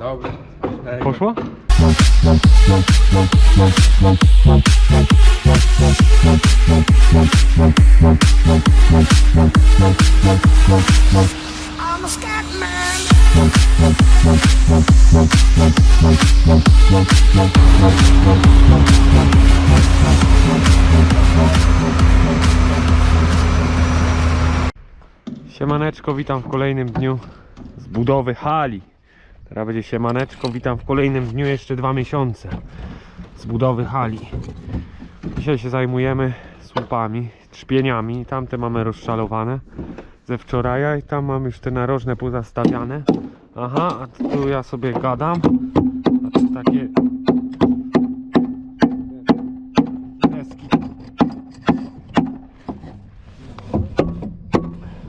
Dobry. Hej. Poszło? I'm a scat man. Siemaneczko, witam w kolejnym dniu z budowy hali. Teraz będzie siemaneczko, witam w kolejnym dniu jeszcze dwa miesiące z budowy hali. Dzisiaj się zajmujemy słupami, trzpieniami. Tamte mamy rozszalowane ze wczoraj i tam mam już te narożne pozastawiane. Aha, a tu ja sobie gadam. A tu takie deski.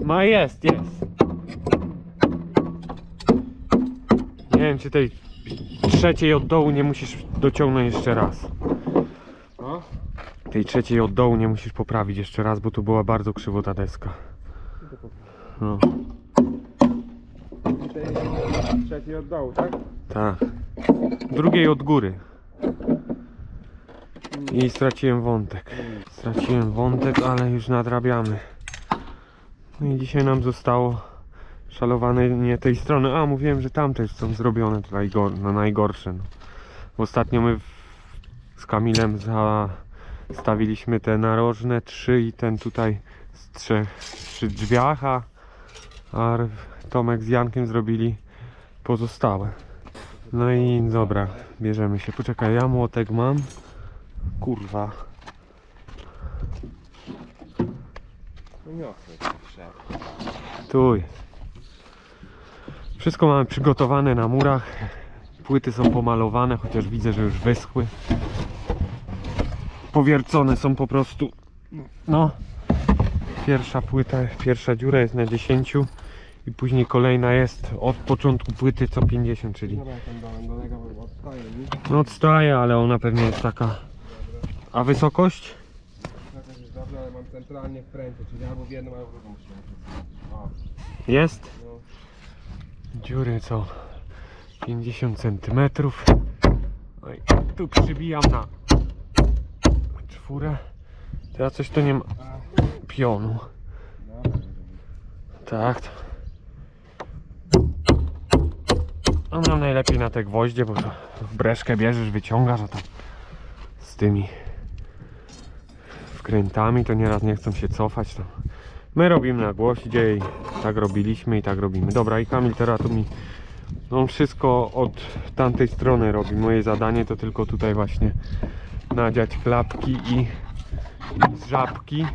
Ma jest, jest. Wiem, czy tej trzeciej od dołu nie musisz dociągnąć jeszcze raz. No. Tej trzeciej od dołu nie musisz poprawić jeszcze raz, bo tu była bardzo krzywo ta deska. No, Tutaj trzeci od dołu, tak? tak. Drugiej od góry. I straciłem wątek. Straciłem wątek, ale już nadrabiamy. No i dzisiaj nam zostało szalowane nie tej strony. A, mówiłem, że tamte są zrobione najgor no najgorsze. No. Ostatnio my z Kamilem zastawiliśmy te narożne trzy i ten tutaj z trzech przy drzwiach, a, a Tomek z Jankiem zrobili pozostałe. No i dobra, bierzemy się. Poczekaj, ja młotek mam. Kurwa. No nie chcę. Tu jest. Wszystko mamy przygotowane na murach. Płyty są pomalowane, chociaż widzę, że już wyschły. Powiercone są po prostu. No. Pierwsza płyta, pierwsza dziura jest na 10 i później kolejna jest od początku płyty co 50, czyli no odstaje, ale ona pewnie jest taka. A wysokość? Jest. Dziury co 50 cm. Oj, tu przybijam na czwórę. Teraz coś to nie ma pionu. Tak. A no najlepiej na te gwoździe, bo to w breszkę bierzesz, wyciągasz, a tam z tymi wkrętami to nieraz nie chcą się cofać. To my robimy na gwoździe i tak robiliśmy i tak robimy. Dobra i Kamil teraz tu mi on wszystko od tamtej strony robi. Moje zadanie to tylko tutaj właśnie nadziać klapki i, żabki.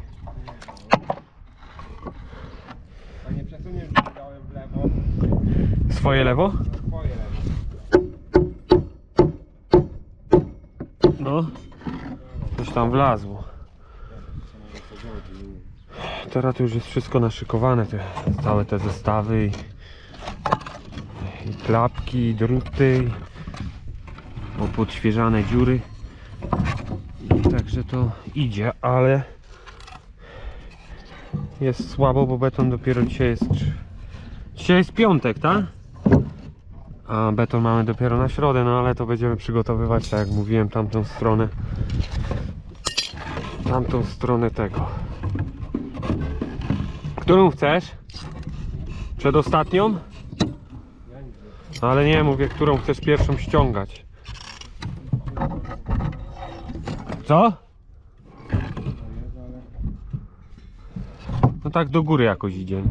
A nie przesuniesz w lewo, Swoje lewo? na twoje lewo. No. Coś tam wlazło. Teraz już jest wszystko naszykowane, te, całe te zestawy i, i klapki, i druty, podświeżane dziury. Także to idzie, ale jest słabo, bo beton dopiero dzisiaj jest. Dzisiaj jest piątek, tak? A beton mamy dopiero na środę, no ale to będziemy przygotowywać, tak jak mówiłem, tamtą stronę. Tamtą stronę tego. Którą chcesz? Przedostatnią? Ale nie, mówię, którą chcesz pierwszą ściągać. Co? No tak do góry jakoś idzie.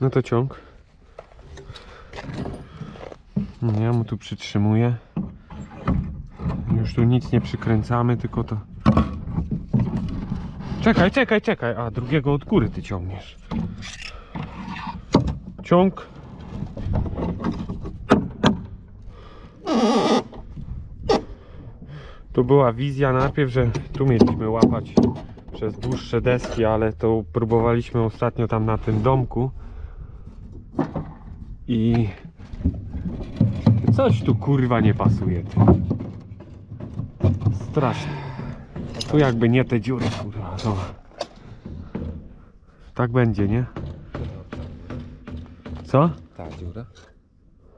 No to ciąg. Ja mu tu przytrzymuję. Już tu nic nie przykręcamy, tylko to. Czekaj, czekaj, czekaj. A drugiego od góry ty ciągniesz. Ciąg. Tu była wizja najpierw, że tu mieliśmy łapać przez dłuższe deski, ale to próbowaliśmy ostatnio tam na tym domku i coś tu kurwa nie pasuje. Strasznie. Tu jakby nie te dziury, kurwa. No. Tak będzie, nie? Co? Ta dziura.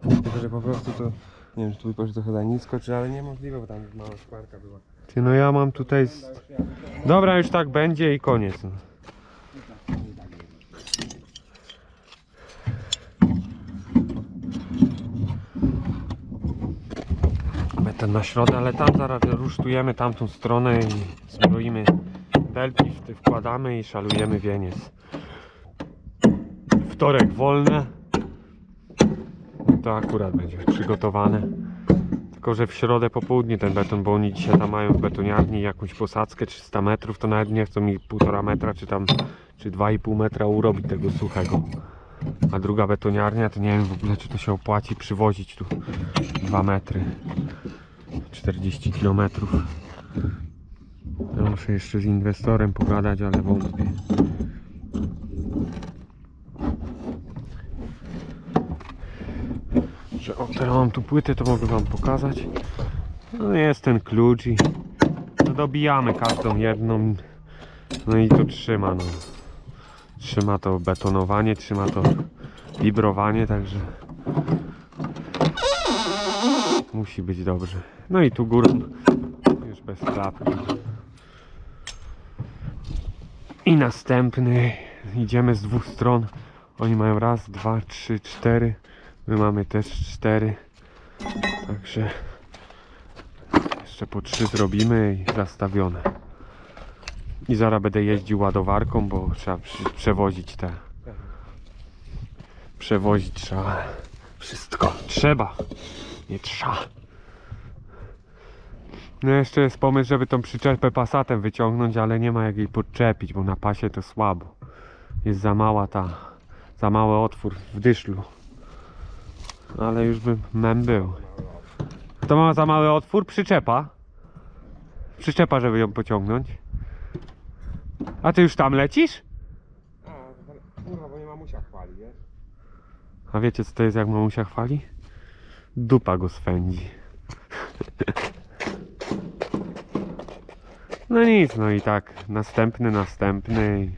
Tylko, że po prostu to, nie wiem, czy tu poszło trochę za nisko, czy ale niemożliwe, bo tam mała szklanka była. Ty, no ja mam tutaj... Dobra, już tak będzie i koniec. No. Beton na środę, ale tam zaraz rusztujemy tamtą stronę i zbroimy belki, wkładamy i szalujemy wieniec. Wtorek wolne. To akurat będzie przygotowane. Tylko, że w środę po południu ten beton, bo oni dzisiaj tam mają w betoniarni jakąś posadzkę 300 metrów, to nawet nie chcą mi 1,5 metra, czy tam, czy 2,5 metra urobić tego suchego. A druga betoniarnia, to nie wiem w ogóle, czy to się opłaci przywozić tu 2 metry. 40 km. Ja muszę jeszcze z inwestorem pogadać, ale wątpię. Że o, teraz mam tu płytę, to mogę wam pokazać. No jest ten klucz i no dobijamy każdą jedną. No i to trzyma, no. Trzyma to betonowanie, trzyma to wibrowanie, także musi być dobrze. No i tu górą już bez klapki. I następny idziemy z dwóch stron. Oni mają raz, dwa, trzy, cztery. My mamy też cztery. Także jeszcze po trzy zrobimy i zastawione. I zaraz będę jeździł ładowarką, bo trzeba przewozić te. Przewozić trzeba wszystko. Trzeba. Nie trzeba. No jeszcze jest pomysł, żeby tą przyczepę pasatem wyciągnąć, ale nie ma jak jej podczepić, bo na pasie to słabo. Jest za mała ta, za mały otwór w dyszlu. Ale już by mem był. To ma za mały otwór? Przyczepa. Przyczepa, żeby ją pociągnąć. A ty już tam lecisz? A, kurwa, bo nie mamusia chwali, wiesz? A wiecie co to jest jak mamusia chwali? Dupa go swędzi. No nic, no i tak. Następny, następny.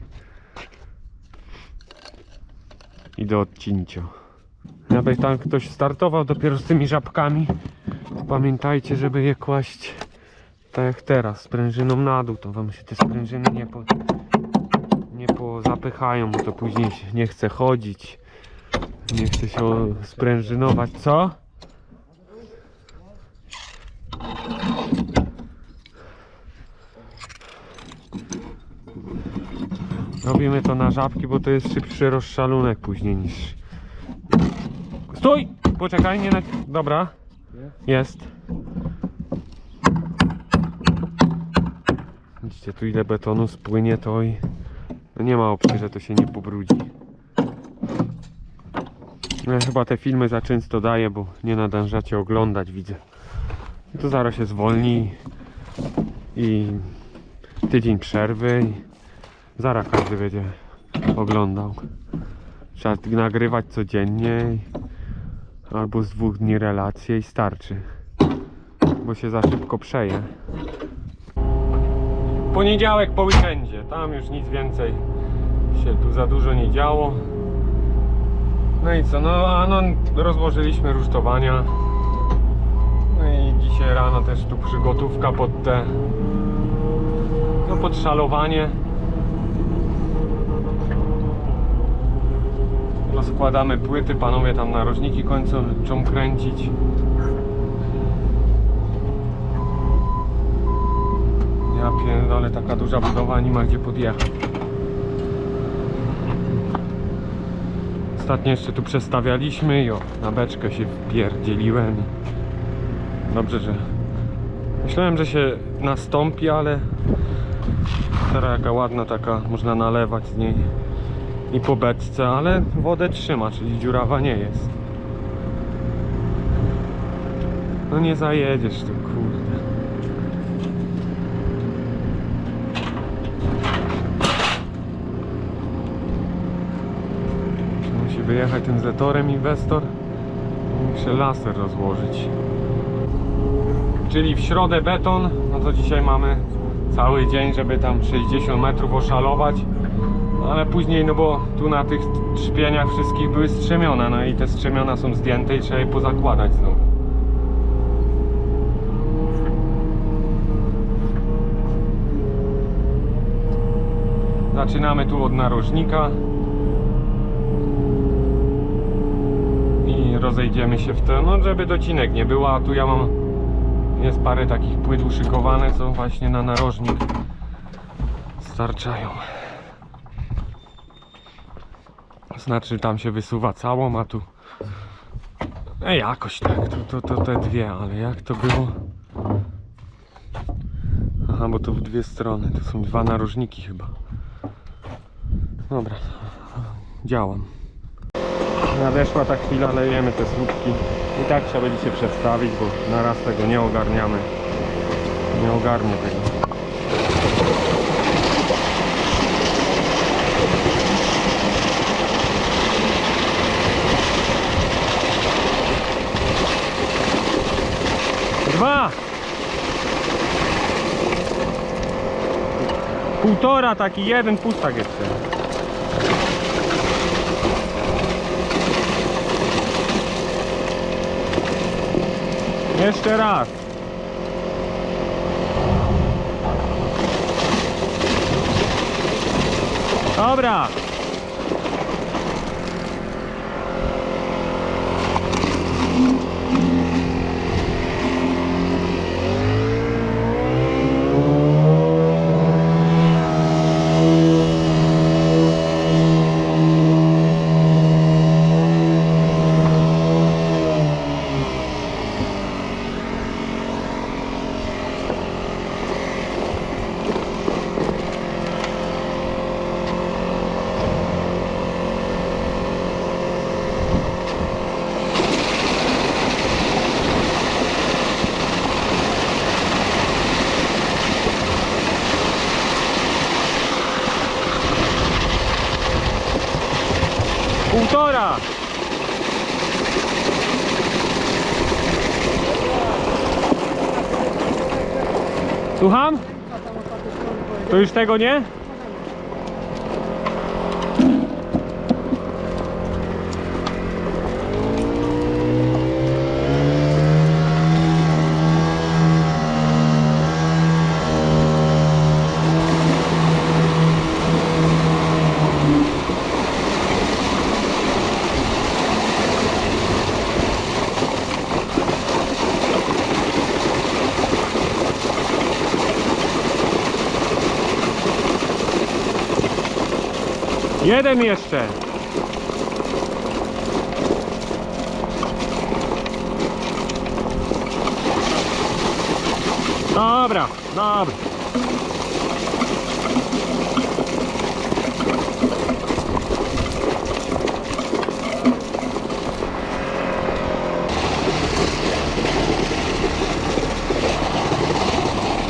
I, do odcincio. Jakby tam ktoś startował dopiero z tymi żabkami, to pamiętajcie, żeby je kłaść tak jak teraz, sprężyną na dół, to wam się te sprężyny nie po, nie pozapychają, bo to później nie chce chodzić. Nie chce się sprężynować, co? Robimy to na żabki, bo to jest szybszy rozszalunek później niż... Stój! Poczekaj, nie na... Dobra. Jest. Widzicie, tu ile betonu spłynie, to i... No nie ma opcji, że to się nie pobrudzi. No, Ja chyba te filmy za często daję, bo nie nadążacie oglądać, widzę. To zaraz się zwolni i tydzień przerwy i zaraz każdy będzie oglądał. Trzeba nagrywać codziennie albo z dwóch dni relacje i starczy, bo się za szybko przeje. Poniedziałek po weekendzie, tam już nic więcej się tu za dużo nie działo. No i co, no a no rozłożyliśmy rusztowania. No i dzisiaj rano też tu przygotówka pod te no pod szalowanie. Rozkładamy płyty, panowie tam narożniki kończą kręcić. Ja pierdolę, taka duża budowa, nie ma gdzie podjechać. Ostatnio jeszcze tu przestawialiśmy i o, na beczkę się wpierdzieliłem. Dobrze, że... Myślałem, że się nastąpi, ale... Teraz jaka ładna taka, można nalewać z niej i po beczce, ale wodę trzyma, czyli dziurawa nie jest. No nie zajedziesz tu, kurde. Musi wyjechać tym zetorem inwestor. Muszę laser rozłożyć. czyli w środę beton, no to dzisiaj mamy cały dzień, żeby tam 60 metrów oszalować. Ale później, no bo tu na tych trzpieniach wszystkich były strzemiona, no i te strzemiona są zdjęte i trzeba je pozakładać znowu. Zaczynamy tu od narożnika i rozejdziemy się w to, no żeby docinek nie było, a tu ja mam jest parę takich płyt uszykowane, co właśnie na narożnik starczają. Znaczy tam się wysuwa całą, a tu e, jakoś tak, to, to, to te dwie, ale jak to było? Aha, bo to w dwie strony, to są dwa narożniki chyba. Dobra, działam. Nadeszła ta chwila, lejemy te słupki. I tak trzeba będzie się przedstawić, bo na raz tego nie ogarniamy. Nie ogarnię tego. Dwa! Półtora taki, jeden pustak jeszcze. Jeszcze raz. Dobra. Półtora. Słucham? To już tego nie? Jeden jeszcze. Dobra, dobra.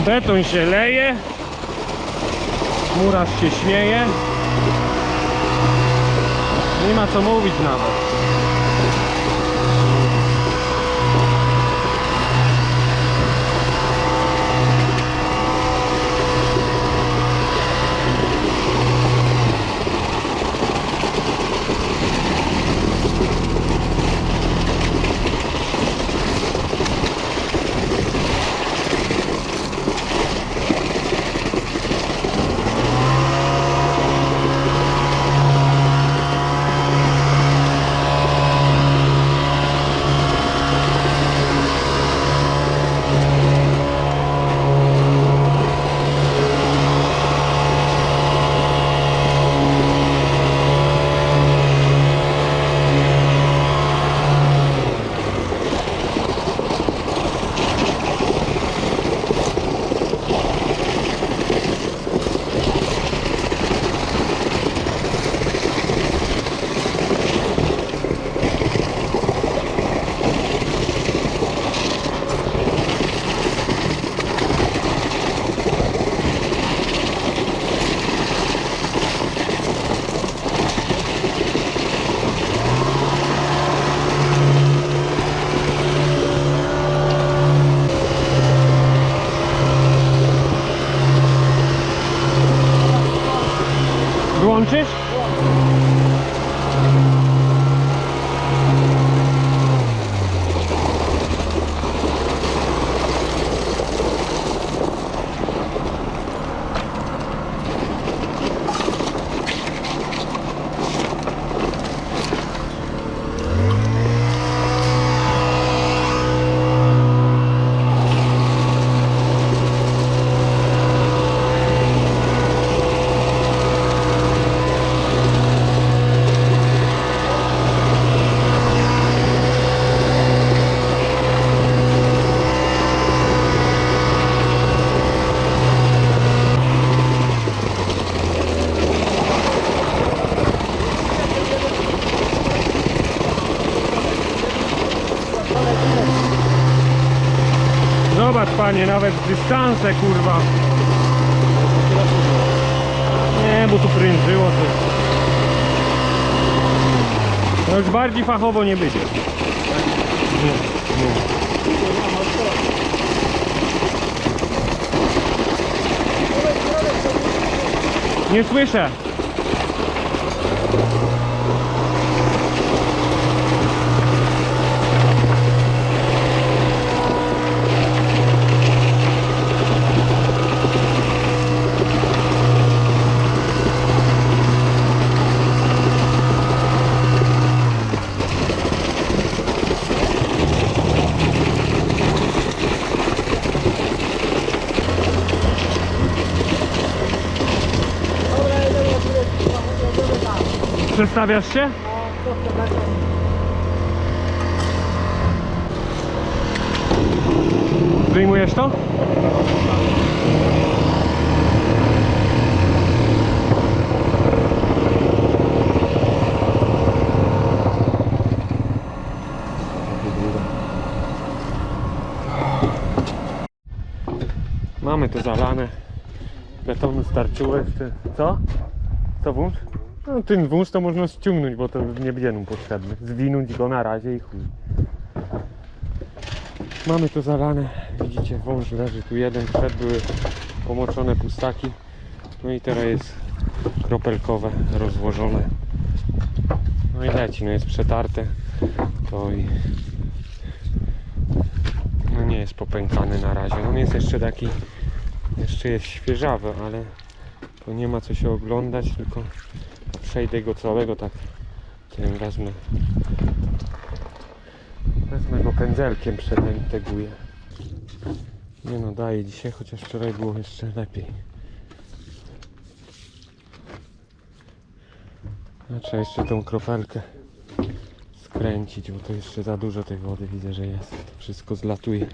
Beton się leje. Murarz się śmieje. Nie ma co mówić nawet. Panie, nawet dystanse kurwa. Nie, bo tu prężyło to. No już bardziej fachowo nie będzie. Nie, nie. Nie słyszę. Przestawiasz się? Wyjmujesz to? Mamy to zalane. Betonu starczyło jeszcze. Co? Co wąż? No ten wąż to można ściągnąć, bo to nie będzie nam potrzebny. Zwinąć go na razie i chuj. Mamy to zalane. Widzicie, wąż leży tu jeden, przed były pomoczone pustaki. No i teraz jest kropelkowe, rozłożone. No i leci, no jest przetarte. To i no nie jest popękany na razie. On jest jeszcze taki, jeszcze jest świeżawy, ale to nie ma co się oglądać, tylko przejdę go całego tak. Tym wezmę. Wezmę go pędzelkiem przetęguję nie no daje dzisiaj, chociaż wczoraj było jeszcze lepiej. A trzeba jeszcze tą kropelkę skręcić, bo to jeszcze za dużo tej wody widzę, że jest. To wszystko zlatuje